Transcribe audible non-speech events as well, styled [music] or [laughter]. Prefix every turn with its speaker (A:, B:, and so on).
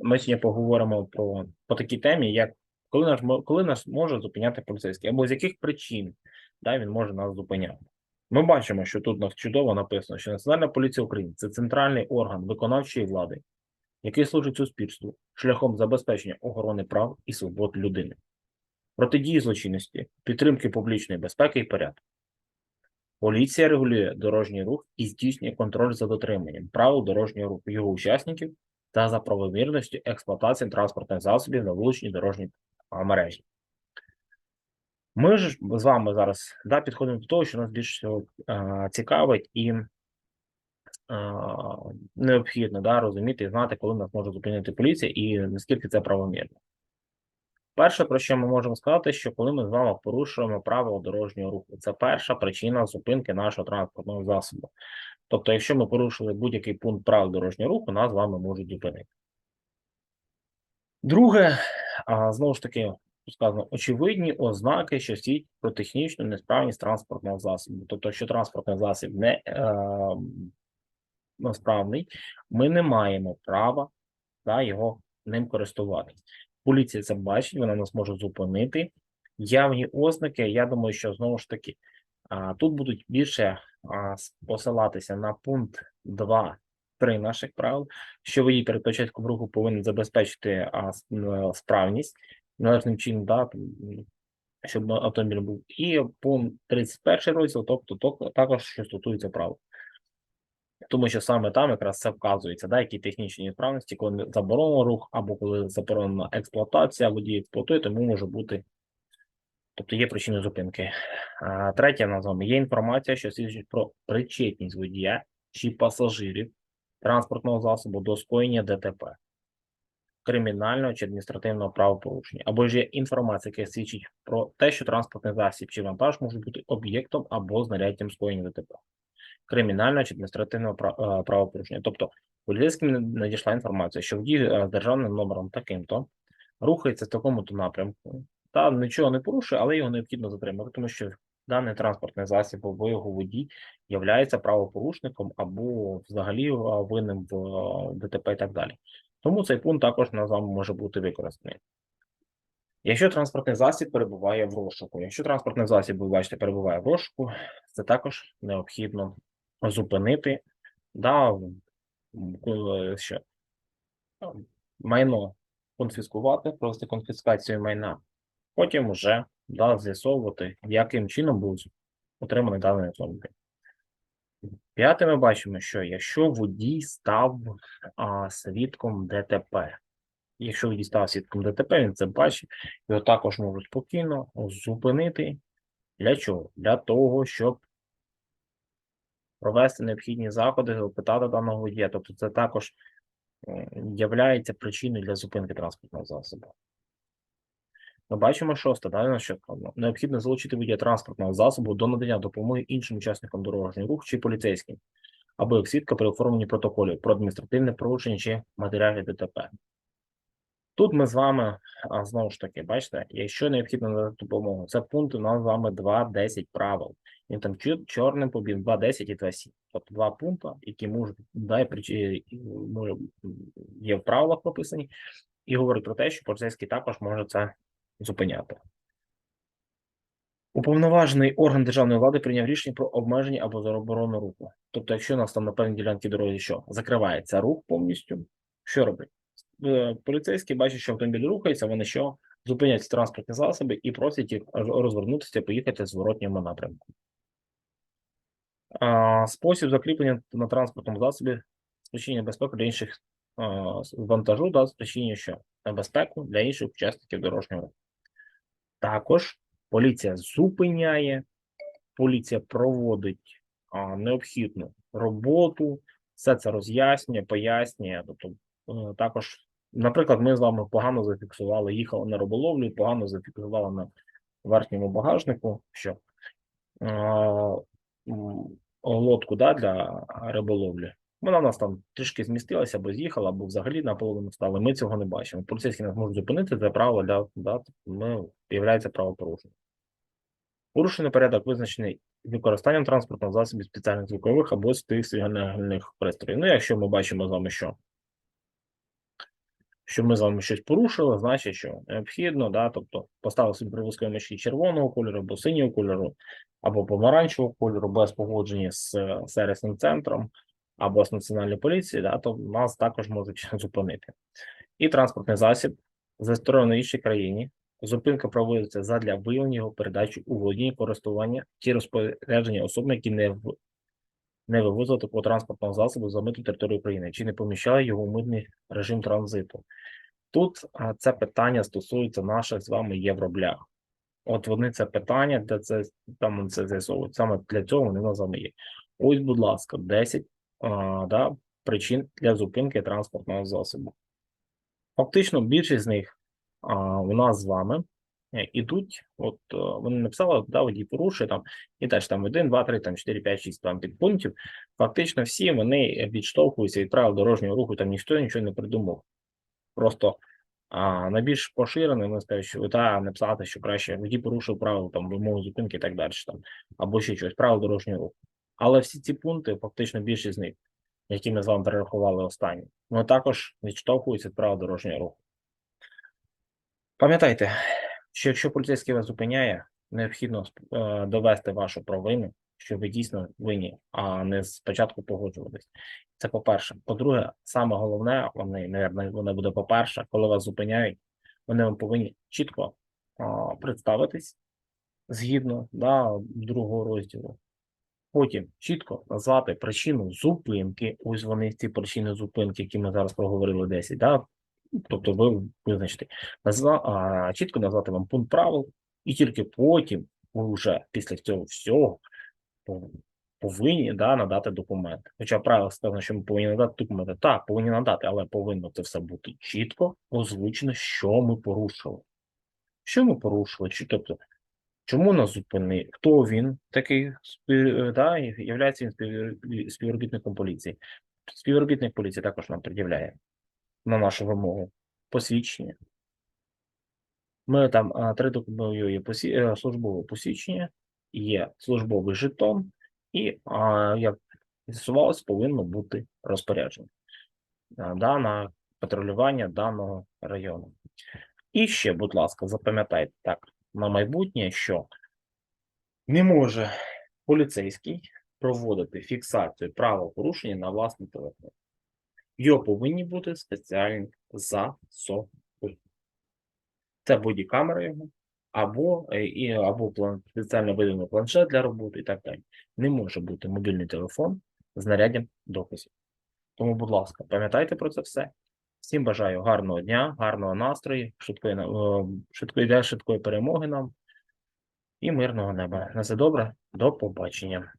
A: Ми сьогодні поговоримо про по такій темі, як коли нас коли нас може зупиняти поліцейський, або з яких причин да, він може нас зупиняти. Ми бачимо, що тут нас чудово написано, що Національна поліція України це центральний орган виконавчої влади, який служить суспільству шляхом забезпечення охорони прав і свобод людини, протидії злочинності, підтримки публічної безпеки і порядку. Поліція регулює дорожній рух і здійснює контроль за дотриманням правил дорожнього руху його учасників та за правомірністю експлуатації транспортних засобів на вуличній дорожній мережі. Ми ж з вами зараз да, підходимо до того, що нас більше всього цікавить і а, необхідно да, розуміти і знати, коли нас може зупинити поліція і наскільки це правомірно. Перше, про що ми можемо сказати, що коли ми з вами порушуємо правила дорожнього руху, це перша причина зупинки нашого транспортного засобу. Тобто, якщо ми порушили будь-який пункт правил дорожнього руху, нас з вами можуть зупинити. Друге, знову ж таки, сказано, очевидні ознаки, що свідчать про технічну несправність транспортного засобу. Тобто, якщо транспортний засіб не е, справний, ми не маємо права да, його ним користуватись. Поліція це бачить, вона нас може зупинити. Явні ознаки, я думаю, що знову ж таки тут будуть більше посилатися на пункт 2, 3 наших правил, що водій перед початком руху повинен забезпечити а, справність належним чином, да, щоб автомобіль був. І пункт 31 розділ, тобто також що стосується правил. Тому що саме там якраз це вказується, да, які технічні несправності, коли заборонено рух, або коли заборонена експлуатація, водій експлуатує, тому може бути, тобто є причини зупинки. А, третє на з вами є інформація, що свідчить про причетність водія чи пасажирів транспортного засобу до скоєння ДТП, кримінального чи адміністративного правопорушення, або ж є інформація, яка свідчить про те, що транспортний засіб чи вантаж можуть бути об'єктом або знаряддям скоєння ДТП кримінального чи адміністративного е, правопорушення. Тобто поліцейським надійшла інформація, що водій е, з державним номером таким-то рухається в такому-то напрямку, та нічого не порушує, але його необхідно затримати, тому що даний транспортний засіб або його водій являється правопорушником або взагалі е, винним в е, ДТП і так далі. Тому цей пункт також на може бути використаний. Якщо транспортний засіб перебуває в розшуку, якщо транспортний засіб, ви бачите, перебуває в розшуку, це також необхідно зупинити, да, що майно конфіскувати, провести конфіскацію майна, потім вже да, з'ясовувати, яким чином був отриманий даний автомобіль. П'яте, ми бачимо, що якщо водій став а, свідком ДТП, якщо водій став свідком ДТП, він це бачить, його також можуть спокійно зупинити. Для чого? Для того, щоб провести необхідні заходи, опитати даного водія. Тобто це також є причиною для зупинки транспортного засобу. Ми бачимо шосте, далі на що. Необхідно залучити водія транспортного засобу до надання допомоги іншим учасникам дорожнього руху чи поліцейським, або як свідка при оформленні протоколів про адміністративне порушення чи матеріальне ДТП. Тут ми з вами, а, знову ж таки, бачите, якщо необхідно надати допомогу, це пункт у нас з вами 2.10 правил. Він там чорним побіг 2.10 і 2.7. Тобто два пункти, які можуть да, може, є в правилах прописані, і говорить про те, що поліцейський також може це зупиняти. Уповноважений орган державної влади прийняв рішення про обмеження або заборону руху. Тобто, якщо у нас там на певній ділянці дороги що закривається рух повністю, що робить? Е, Поліцейські бачать, що автомобіль рухається, вони що зупиняють транспортні засоби і просять їх розвернутися, поїхати в зворотньому напрямку. Спосіб закріплення на транспортному засобі спричинення безпеки для інших вантажу, да, спричинення що? Небезпеку для інших учасників дорожнього руху. Також поліція зупиняє, поліція проводить а, необхідну роботу, все це роз'яснює, пояснює. Тобто, е, також, наприклад, ми з вами погано зафіксували, їхали на риболовлю, погано зафіксували на верхньому багажнику, що а, лодку да, для риболовлі. Вона в нас там трішки змістилася, або з'їхала, або взагалі наполовину стала. Ми цього не бачимо. Поліцейські нас можуть зупинити, це право для да, ми являється правопорушенням. Порушений порядок визначений використанням транспортного засобів спеціальних звукових або стих сигнальних пристроїв. Ну, якщо ми бачимо з вами, що що ми з вами щось порушили, значить, що необхідно, да, тобто поставили собі привозкові мішки червоного кольору або синього кольору, або помаранчевого кольору без погодження з е, сервісним центром або з національної поліції, да, то нас також можуть [laughs] зупинити. І транспортний засіб в іншій країні. Зупинка проводиться задля виявлення його передачі у володіння користування чи розпорядження особи, які не в не вивозили такого транспортного засобу за митну територію України, чи не поміщали його у митний режим транзиту. Тут це питання стосується наших з вами євроблях. От вони це питання, де це там це з'ясовують. Саме для цього вони на вами є. Ось, будь ласка, 10 а, да, причин для зупинки транспортного засобу. Фактично, більшість з них а, у нас з вами е, ідуть. От е, вони написали, да, водій порушує там, і теж там 1, 2, 3, там 4, 5, 6 там підпунктів. Фактично, всі вони відштовхуються від правил дорожнього руху, там ніхто нічого не придумав. Просто а, найбільш поширеним, вони скажуть, що та написати, що краще водій порушив правила там вимоги зупинки і так далі, там, або ще щось, правил дорожнього руху. Але всі ці пункти, фактично більшість з них, які ми з вами перерахували останні, вони також відштовхуються від правил дорожнього руху. Пам'ятайте, що якщо поліцейський вас зупиняє, необхідно е, довести вашу провину, що ви дійсно винні, а не спочатку погоджуватись. Це по-перше. По-друге, саме головне, вони, наверное, воно буде по-перше, коли вас зупиняють, вони вам повинні чітко представитись згідно да, другого розділу. Потім чітко назвати причину зупинки. Ось вони ці причини зупинки, які ми зараз проговорили 10, да? тобто ви визначите, назва, а, чітко назвати вам пункт правил, і тільки потім, ви вже після цього всього, повинні да, надати документи. Хоча правило сказано, що ми повинні надати документи. Так, повинні надати, але повинно це все бути чітко озвучено, що ми порушили. Що ми порушили? Чи, тобто, чому нас зупинив? Хто він такий е, да, являється він співробітником поліції? Співробітник поліції також нам пред'являє на нашу вимогу посвідчення. Ми там три документи є посі... е, службове посвідчення, є службовий жетон, і, як з'ясувалось, повинно бути розпорядження да, на патрулювання даного району. І ще, будь ласка, запам'ятайте так на майбутнє, що не може поліцейський проводити фіксацію правопорушення на власний телефон. Його повинні бути спеціальні засоби. Це бодікамера його, або, е, і, або план, спеціально виданий планшет для роботи і так далі. Не може бути мобільний телефон з знаряддям доказів. Тому, будь ласка, пам'ятайте про це все. Всім бажаю гарного дня, гарного настрою, швидкої, швидкої, швидкої перемоги нам і мирного неба. На все добре, до побачення.